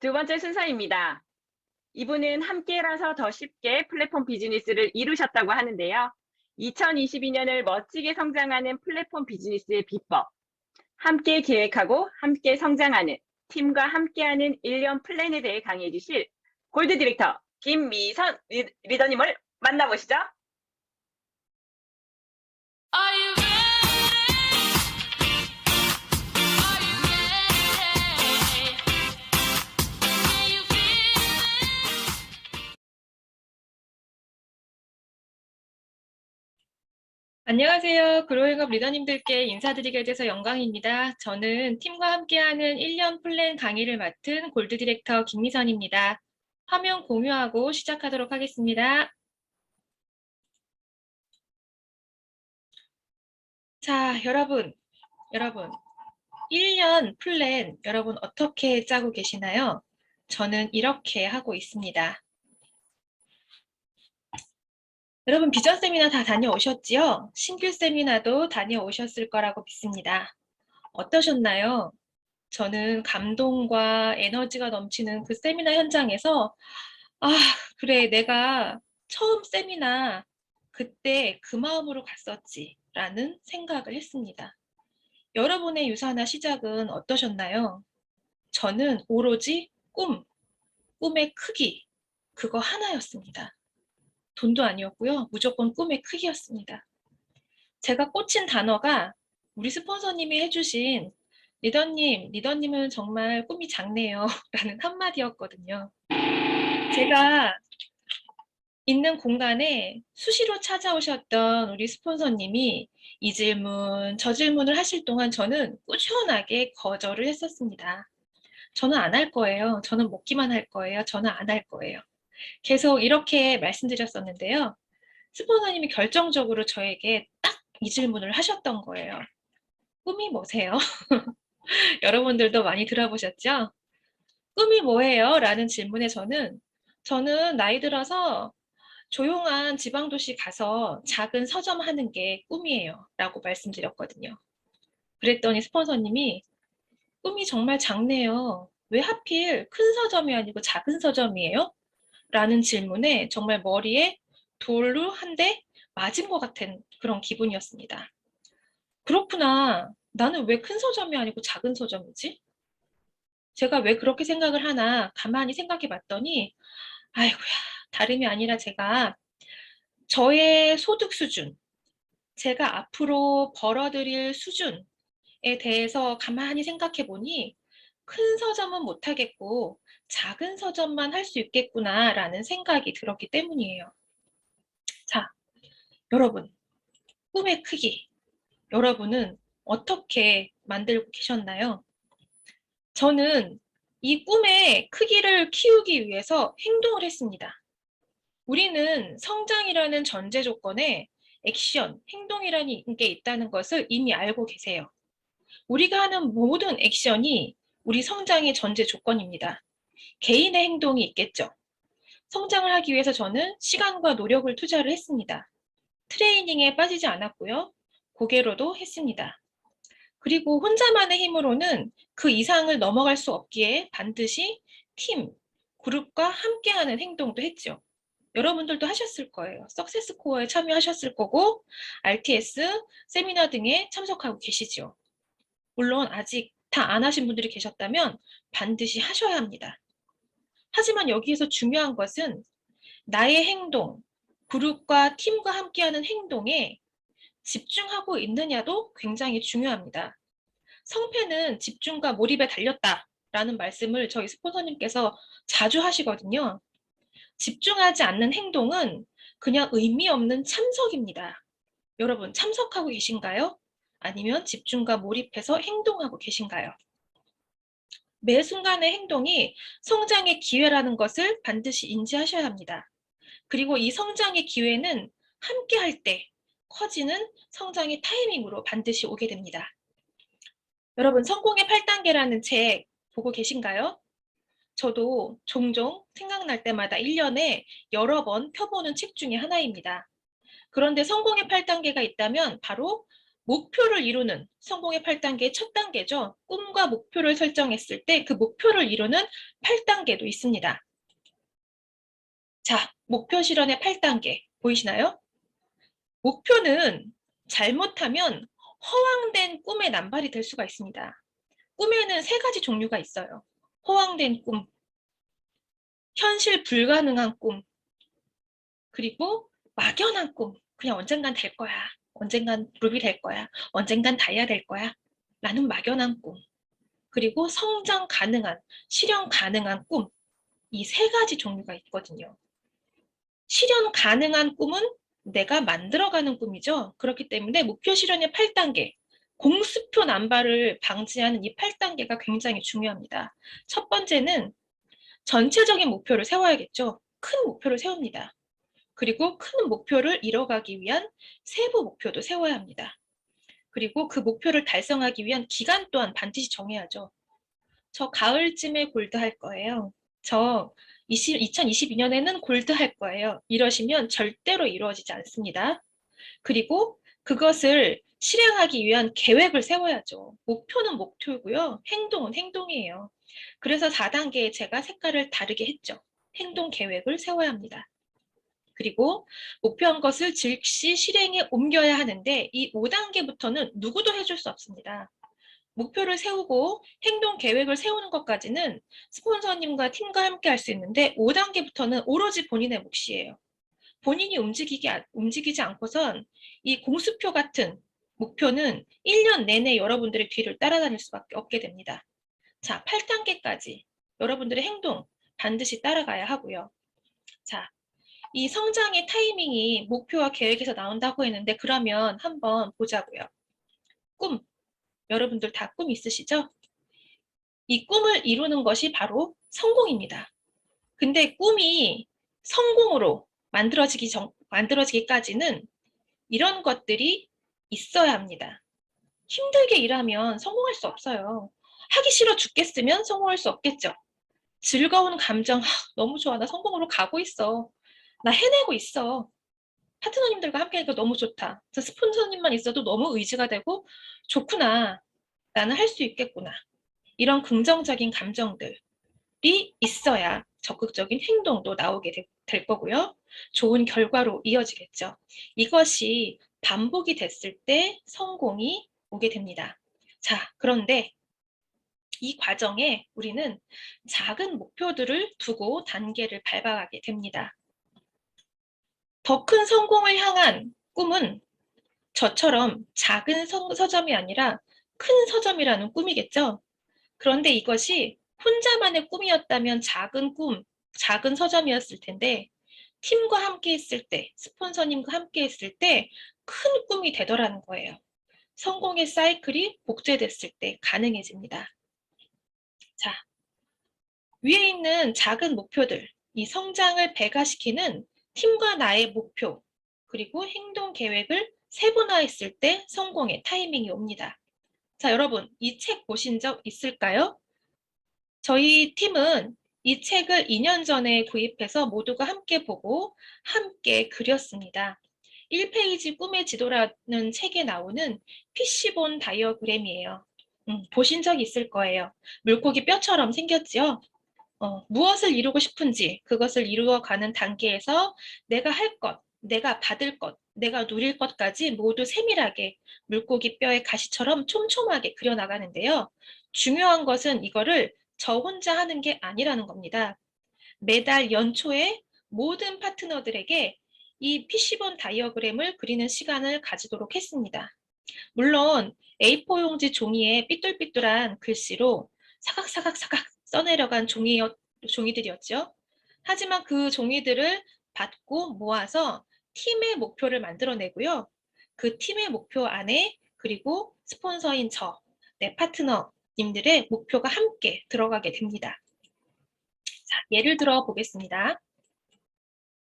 두 번째 순서입니다. 이분은 함께라서 더 쉽게 플랫폼 비즈니스를 이루셨다고 하는데요. 2022년을 멋지게 성장하는 플랫폼 비즈니스의 비법, 함께 계획하고 함께 성장하는 팀과 함께하는 1년 플랜에 대해 강의해 주실 골드 디렉터 김미선 리- 리더님을 만나보시죠. 안녕하세요. 그로잉업 리더님들께 인사드리게 돼서 영광입니다. 저는 팀과 함께하는 1년 플랜 강의를 맡은 골드 디렉터 김미선입니다. 화면 공유하고 시작하도록 하겠습니다. 자, 여러분, 여러분, 1년 플랜 여러분 어떻게 짜고 계시나요? 저는 이렇게 하고 있습니다. 여러분 비전 세미나 다 다녀오셨지요? 신규 세미나도 다녀오셨을 거라고 믿습니다. 어떠셨나요? 저는 감동과 에너지가 넘치는 그 세미나 현장에서 아, 그래, 내가 처음 세미나 그때 그 마음으로 갔었지 라는 생각을 했습니다. 여러분의 유사나 시작은 어떠셨나요? 저는 오로지 꿈, 꿈의 크기, 그거 하나였습니다. 돈도 아니었고요. 무조건 꿈의 크기였습니다. 제가 꽂힌 단어가 우리 스폰서님이 해주신 리더님, 리더님은 정말 꿈이 작네요. 라는 한마디였거든요. 제가 있는 공간에 수시로 찾아오셨던 우리 스폰서님이 이 질문, 저 질문을 하실 동안 저는 꾸준하게 거절을 했었습니다. 저는 안 할 거예요. 저는 먹기만 할 거예요. 저는 안 할 거예요. 계속 이렇게 말씀드렸었는데요. 스폰서님이 결정적으로 저에게 딱 이 질문을 하셨던 거예요. 꿈이 뭐세요? 여러분들도 많이 들어보셨죠? 꿈이 뭐예요? 라는 질문에 저는 저는 나이 들어서 조용한 지방도시 가서 작은 서점 하는 게 꿈이에요. 라고 말씀드렸거든요. 그랬더니 스폰서님이 꿈이 정말 작네요. 왜 하필 큰 서점이 아니고 작은 서점이에요? 라는 질문에 정말 머리에 돌로 한 대 맞은 것 같은 그런 기분이었습니다. 그렇구나. 나는 왜 큰 서점이 아니고 작은 서점이지? 제가 왜 그렇게 생각을 하나 가만히 생각해 봤더니, 아이고야, 다름이 아니라 제가 저의 소득 수준, 제가 앞으로 벌어들일 수준에 대해서 가만히 생각해 보니 큰 서점은 못하겠고 작은 서점만 할 수 있겠구나라는 생각이 들었기 때문이에요. 자, 여러분, 꿈의 크기, 여러분은 어떻게 만들고 계셨나요? 저는 이 꿈의 크기를 키우기 위해서 행동을 했습니다. 우리는 성장이라는 전제 조건에 액션, 행동이라는 게 있다는 것을 이미 알고 계세요. 우리가 하는 모든 액션이 우리 성장의 전제 조건입니다. 개인의 행동이 있겠죠. 성장을 하기 위해서 저는 시간과 노력을 투자를 했습니다. 트레이닝에 빠지지 않았고요. 고개로도 했습니다. 그리고 혼자만의 힘으로는 그 이상을 넘어갈 수 없기에 반드시 팀, 그룹과 함께하는 행동도 했죠. 여러분들도 하셨을 거예요. 석세스 코어에 참여하셨을 거고 RTS, 세미나 등에 참석하고 계시죠. 물론 아직 다 안 하신 분들이 계셨다면 반드시 하셔야 합니다. 하지만 여기에서 중요한 것은 나의 행동, 그룹과 팀과 함께하는 행동에 집중하고 있느냐도 굉장히 중요합니다. 성패는 집중과 몰입에 달렸다 라는 말씀을 저희 스폰서님께서 자주 하시거든요. 집중하지 않는 행동은 그냥 의미 없는 참석입니다. 여러분, 참석하고 계신가요? 아니면 집중과 몰입해서 행동하고 계신가요? 매 순간의 행동이 성장의 기회라는 것을 반드시 인지하셔야 합니다. 그리고 이 성장의 기회는 함께 할 때 커지는 성장의 타이밍으로 반드시 오게 됩니다. 여러분, 성공의 8단계라는 책 보고 계신가요? 저도 종종 생각날 때마다 1년에 여러 번 펴보는 책 중에 하나입니다. 그런데 성공의 8단계가 있다면 바로 목표를 이루는 성공의 8단계의 첫 단계죠. 꿈과 목표를 설정했을 때 그 목표를 이루는 8단계도 있습니다. 자, 목표 실현의 8단계 보이시나요? 목표는 잘못하면 허황된 꿈의 남발이 될 수가 있습니다. 꿈에는 세 가지 종류가 있어요. 허황된 꿈, 현실 불가능한 꿈, 그리고 막연한 꿈. 그냥 언젠간 될 거야. 언젠간 루비 될 거야. 언젠간 다이아 될 거야. 라는 막연한 꿈. 그리고 성장 가능한, 실현 가능한 꿈. 이 세 가지 종류가 있거든요. 실현 가능한 꿈은 내가 만들어가는 꿈이죠. 그렇기 때문에 목표 실현의 8단계, 공수표 남발을 방지하는 이 8단계가 굉장히 중요합니다. 첫 번째는 전체적인 목표를 세워야겠죠. 큰 목표를 세웁니다. 그리고 큰 목표를 이뤄가기 위한 세부 목표도 세워야 합니다. 그리고 그 목표를 달성하기 위한 기간 또한 반드시 정해야죠. 저 가을쯤에 골드 할 거예요. 저 2022년에는 골드 할 거예요. 이러시면 절대로 이루어지지 않습니다. 그리고 그것을 실행하기 위한 계획을 세워야죠. 목표는 목표고요. 행동은 행동이에요. 그래서 4단계에 제가 색깔을 다르게 했죠. 행동 계획을 세워야 합니다. 그리고 목표한 것을 즉시 실행에 옮겨야 하는데 이 5단계부터는 누구도 해줄 수 없습니다. 목표를 세우고 행동 계획을 세우는 것까지는 스폰서님과 팀과 함께 할 수 있는데 5단계부터는 오로지 본인의 몫이에요. 본인이 움직이기, 움직이지 않고선 이 공수표 같은 목표는 1년 내내 여러분들의 뒤를 따라다닐 수밖에 없게 됩니다. 자, 8단계까지 여러분들의 행동 반드시 따라가야 하고요. 자, 이 성장의 타이밍이 목표와 계획에서 나온다고 했는데 그러면 한번 보자고요. 꿈. 여러분들 다 꿈 있으시죠? 이 꿈을 이루는 것이 바로 성공입니다. 근데 꿈이 성공으로 만들어지기 전, 만들어지기까지는 이런 것들이 있어야 합니다. 힘들게 일하면 성공할 수 없어요. 하기 싫어 죽겠으면 성공할 수 없겠죠. 즐거운 감정, 하, 너무 좋아. 나 성공으로 가고 있어. 나 해내고 있어. 파트너님들과 함께 하니까 너무 좋다. 저 스폰서님만 있어도 너무 의지가 되고 좋구나. 나는 할 수 있겠구나. 이런 긍정적인 감정들이 있어야 적극적인 행동도 나오게 되- 될 거고요. 좋은 결과로 이어지겠죠. 이것이 반복이 됐을 때 성공이 오게 됩니다. 자, 그런데 이 과정에 우리는 작은 목표들을 두고 단계를 밟아가게 됩니다. 더 큰 성공을 향한 꿈은 저처럼 작은 서, 서점이 아니라 큰 서점이라는 꿈이겠죠. 그런데 이것이 혼자만의 꿈이었다면 작은 꿈, 작은 서점이었을 텐데 팀과 함께 있을 때, 스폰서님과 함께 있을 때 큰 꿈이 되더라는 거예요. 성공의 사이클이 복제됐을 때 가능해집니다. 자, 위에 있는 작은 목표들, 이 성장을 배가시키는 팀과 나의 목표, 그리고 행동 계획을 세분화했을 때 성공의 타이밍이 옵니다. 자, 여러분, 이 책 보신 적 있을까요? 저희 팀은 이 책을 2년 전에 구입해서 모두가 함께 보고 함께 그렸습니다. 1페이지 꿈의 지도라는 책에 나오는 PC본 다이어그램이에요. 음, 보신 적 있을 거예요. 물고기 뼈처럼 생겼지요? 어, 무엇을 이루고 싶은지 그것을 이루어가는 단계에서 내가 할 것, 내가 받을 것, 내가 누릴 것까지 모두 세밀하게 물고기 뼈의 가시처럼 촘촘하게 그려나가는데요. 중요한 것은 이거를 저 혼자 하는 게 아니라는 겁니다. 매달 연초에 모든 파트너들에게 이 PC본 다이어그램을 그리는 시간을 가지도록 했습니다. 물론 A4 용지 종이에 삐뚤삐뚤한 글씨로 사각사각사각 써내려간 종이, 종이들이었죠. 하지만 그 종이들을 받고 모아서 팀의 목표를 만들어내고요. 그 팀의 목표 안에 그리고 스폰서인 저, 내 파트너님들의 목표가 함께 들어가게 됩니다. 자, 예를 들어 보겠습니다.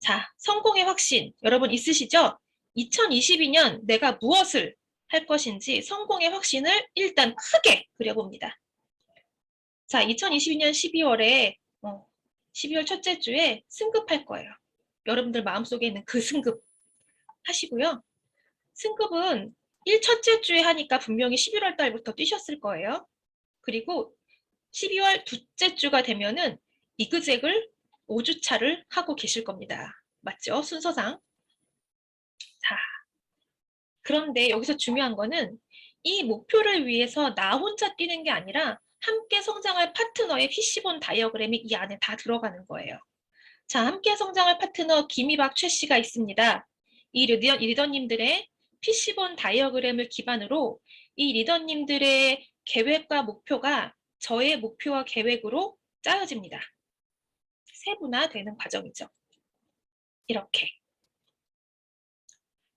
자, 성공의 확신 여러분 있으시죠? 2022년 내가 무엇을 할 것인지 성공의 확신을 일단 크게 그려봅니다. 자, 2022년 12월에 어, 12월 첫째 주에 승급할 거예요. 여러분들 마음속에 있는 그 승급 하시고요. 승급은 1 첫째 주에 하니까 분명히 11월 달부터 뛰셨을 거예요. 그리고 12월 둘째 주가 되면은 이그젝을 5주 차를 하고 계실 겁니다. 맞죠? 순서상. 자, 그런데 여기서 중요한 거는 이 목표를 위해서 나 혼자 뛰는 게 아니라 함께 성장할 파트너의 PC본 다이어그램이 이 안에 다 들어가는 거예요. 자, 함께 성장할 파트너 김희박 최 씨가 있습니다. 이 리더, 이 리더님들의 PC본 다이어그램을 기반으로 이 리더님들의 계획과 목표가 저의 목표와 계획으로 짜여집니다. 세분화되는 과정이죠. 이렇게.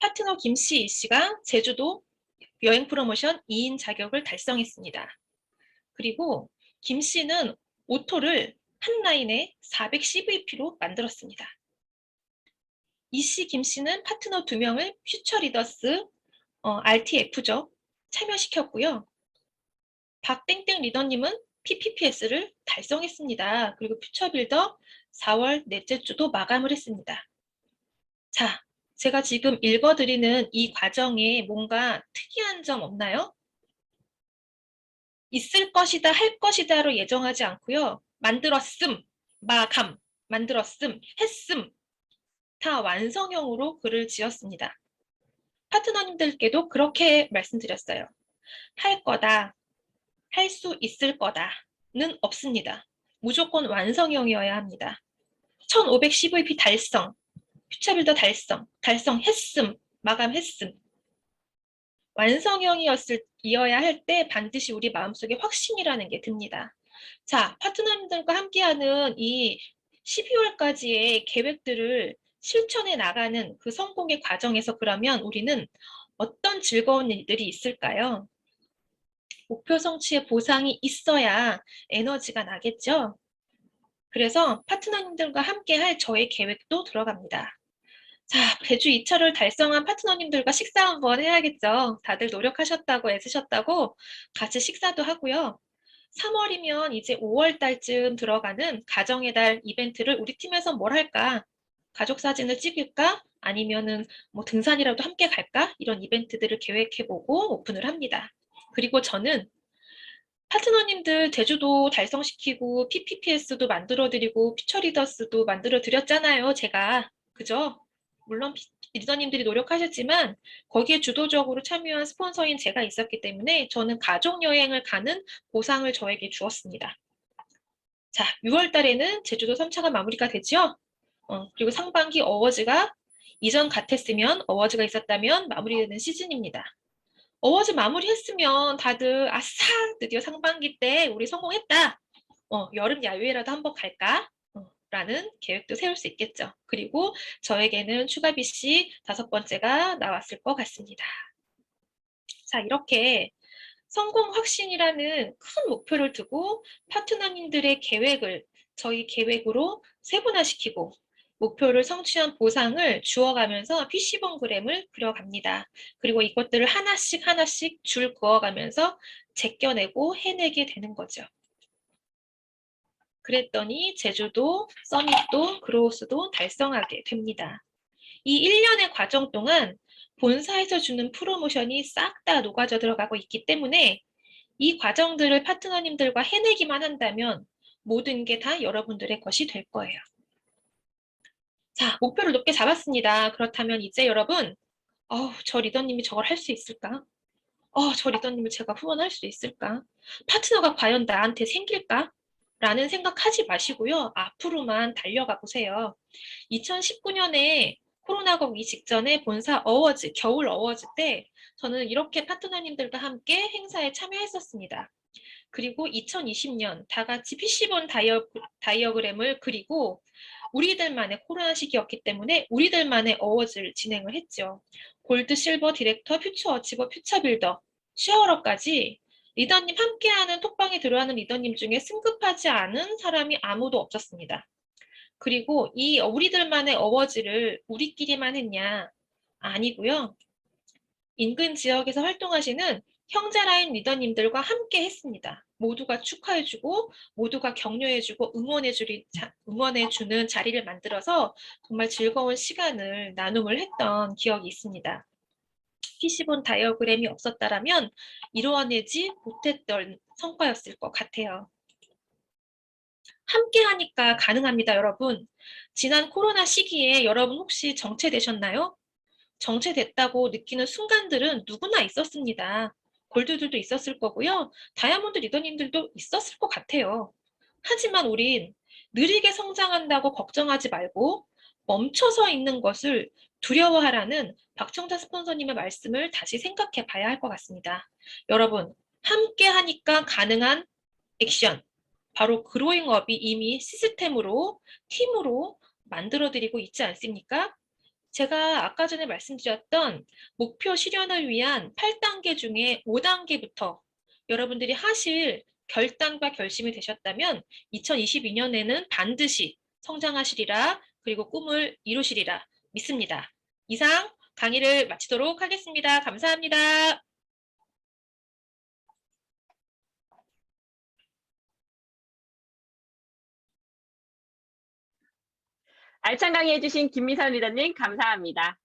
파트너 김씨 씨가 제주도 여행 프로모션 2인 자격을 달성했습니다. 그리고 김 씨는 오토를 한 라인에 400 CVP로 만들었습니다. 이 씨, 김 씨는 파트너 두 명을 퓨처 리더스 어, RTF죠. 참여시켰고요. 박땡땡 리더님은 PPPS를 달성했습니다. 그리고 퓨처빌더 4월 넷째 주도 마감을 했습니다. 자, 제가 지금 읽어드리는 이 과정에 뭔가 특이한 점 없나요? 있을 것이다, 할 것이다로 예정하지 않고요. 만들었음, 마감, 만들었음, 했음 다 완성형으로 글을 지었습니다. 파트너님들께도 그렇게 말씀드렸어요. 할 거다, 할 수 있을 거다는 없습니다. 무조건 완성형이어야 합니다. 1500 CVP 달성, 퓨처빌더 달성, 달성했음, 마감했음. 완성형이었을 이어야 할 때 반드시 우리 마음속에 확신이라는 게 듭니다. 자, 파트너님들과 함께하는 이 12월까지의 계획들을 실천해 나가는 그 성공의 과정에서 그러면 우리는 어떤 즐거운 일들이 있을까요? 목표 성취의 보상이 있어야 에너지가 나겠죠? 그래서 파트너님들과 함께 할 저의 계획도 들어갑니다. 자, 배주 2차를 달성한 파트너님들과 식사 한번 해야겠죠. 다들 노력하셨다고 애쓰셨다고 같이 식사도 하고요. 3월이면 이제 5월 달쯤 들어가는 가정의 달 이벤트를 우리 팀에서 뭘 할까? 가족 사진을 찍을까? 아니면은 뭐 등산이라도 함께 갈까? 이런 이벤트들을 계획해보고 오픈을 합니다. 그리고 저는 파트너님들 제주도 달성시키고 PPPS도 만들어드리고 피처리더스도 만들어드렸잖아요. 제가. 그죠? 물론 피- 리더님들이 노력하셨지만 거기에 주도적으로 참여한 스폰서인 제가 있었기 때문에 저는 가족 여행을 가는 보상을 저에게 주었습니다. 자, 6월 달에는 제주도 3차가 마무리가 되죠? 어, 그리고 상반기 어워즈가 이전 같았으면 어워즈가 있었다면 마무리되는 시즌입니다. 어워즈 마무리했으면 다들 아싸 드디어 상반기 때 우리 성공했다. 어, 여름 야유회라도 한번 갈까? 어, 라는 계획도 세울 수 있겠죠. 그리고 저에게는 추가 BC 다섯 번째가 나왔을 것 같습니다. 자, 이렇게 성공 확신이라는 큰 목표를 두고 파트너님들의 계획을 저희 계획으로 세분화시키고 목표를 성취한 보상을 주어가면서 PC번그램을 그려갑니다. 그리고 이것들을 하나씩 하나씩 줄 그어가면서 제껴내고 해내게 되는 거죠. 그랬더니 제주도, 서밋도, 그로우스도 달성하게 됩니다. 이 1년의 과정 동안 본사에서 주는 프로모션이 싹 다 녹아져 들어가고 있기 때문에 이 과정들을 파트너님들과 해내기만 한다면 모든 게 다 여러분들의 것이 될 거예요. 자, 목표를 높게 잡았습니다. 그렇다면 이제 여러분, 어우, 저 리더님이 저걸 할 수 있을까? 어, 저 리더님을 제가 후원할 수 있을까? 파트너가 과연 나한테 생길까? 라는 생각하지 마시고요. 앞으로만 달려가 보세요. 2019년에 코로나가 오기 직전에 본사 어워즈, 겨울 어워즈 때 저는 이렇게 파트너님들과 함께 행사에 참여했었습니다. 그리고 2020년 다 같이 PC본 다이어, 다이어그램을 그리고 우리들만의 코로나 시기였기 때문에 우리들만의 어워즈를 진행을 했죠. 골드, 실버, 디렉터, 퓨처 어치버, 퓨처 빌더, 쉐어러까지 리더님 함께하는 톡방에 들어가는 리더님 중에 승급하지 않은 사람이 아무도 없었습니다. 그리고 이 우리들만의 어워즈를 우리끼리만 했냐? 아니고요. 인근 지역에서 활동하시는 형제라인 리더님들과 함께 했습니다. 모두가 축하해주고 모두가 격려해주고 응원해주는 자리를 만들어서 정말 즐거운 시간을 나눔을 했던 기억이 있습니다. 피시본 다이어그램이 없었다라면 이루어내지 못했던 성과였을 것 같아요. 함께 하니까 가능합니다, 여러분. 지난 코로나 시기에 여러분 혹시 정체되셨나요? 정체됐다고 느끼는 순간들은 누구나 있었습니다. 골드들도 있었을 거고요. 다이아몬드 리더님들도 있었을 것 같아요. 하지만 우린 느리게 성장한다고 걱정하지 말고 멈춰서 있는 것을 두려워하라는 박청자 스폰서님의 말씀을 다시 생각해 봐야 할 것 같습니다. 여러분, 함께 하니까 가능한 액션. 바로 그로잉업이 이미 시스템으로, 팀으로 만들어드리고 있지 않습니까? 제가 아까 전에 말씀드렸던 목표 실현을 위한 8단계 중에 5단계부터 여러분들이 하실 결단과 결심이 되셨다면 2022년에는 반드시 성장하시리라 그리고 꿈을 이루시리라 믿습니다. 이상 강의를 마치도록 하겠습니다. 감사합니다. 알찬 강의해주신 김미선 리더님 감사합니다.